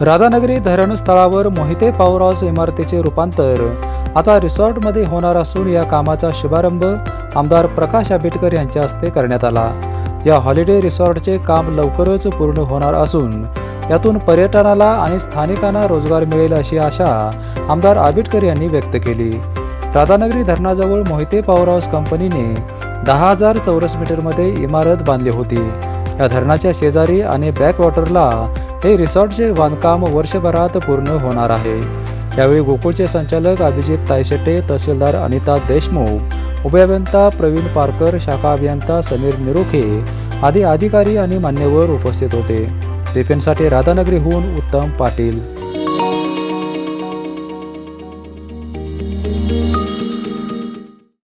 राधानगरी धरणस्थळावर मोहिते पावरहाऊस इमारतीचे रूपांतर. आता रिसॉर्टमध्ये होणार असून या कामाचा शुभारंभ आमदार प्रकाश आंबेडकर यांच्या हस्ते करण्यात आला. या हॉलिडे रिसॉर्टचे काम लवकरच पूर्ण होणार असून यातून पर्यटनाला आणि स्थानिकांना रोजगार मिळेल अशी आशा आमदार आंबेडकर यांनी व्यक्त केली. राधानगरी धरणाजवळ मोहिते पावरहाऊस कंपनीने दहा हजार चौरस मीटरमध्ये इमारत बांधली होती. या धरणाच्या शेजारी आणि बॅकवॉटरला हे रिसॉर्टचे बांधकाम वर्षभरात पूर्ण होणार आहे. यावेळी गोकुळचे संचालक अभिजित तायशेटे तहसीलदार अनिता देशमुख उभयअभियंता प्रवीण पारकर शाखा अभियंता समीर निरोखे आदी अधिकारी आणि मान्यवर उपस्थित होते. डिफेन्ससाठी राधानगरीहून उत्तम पाटील.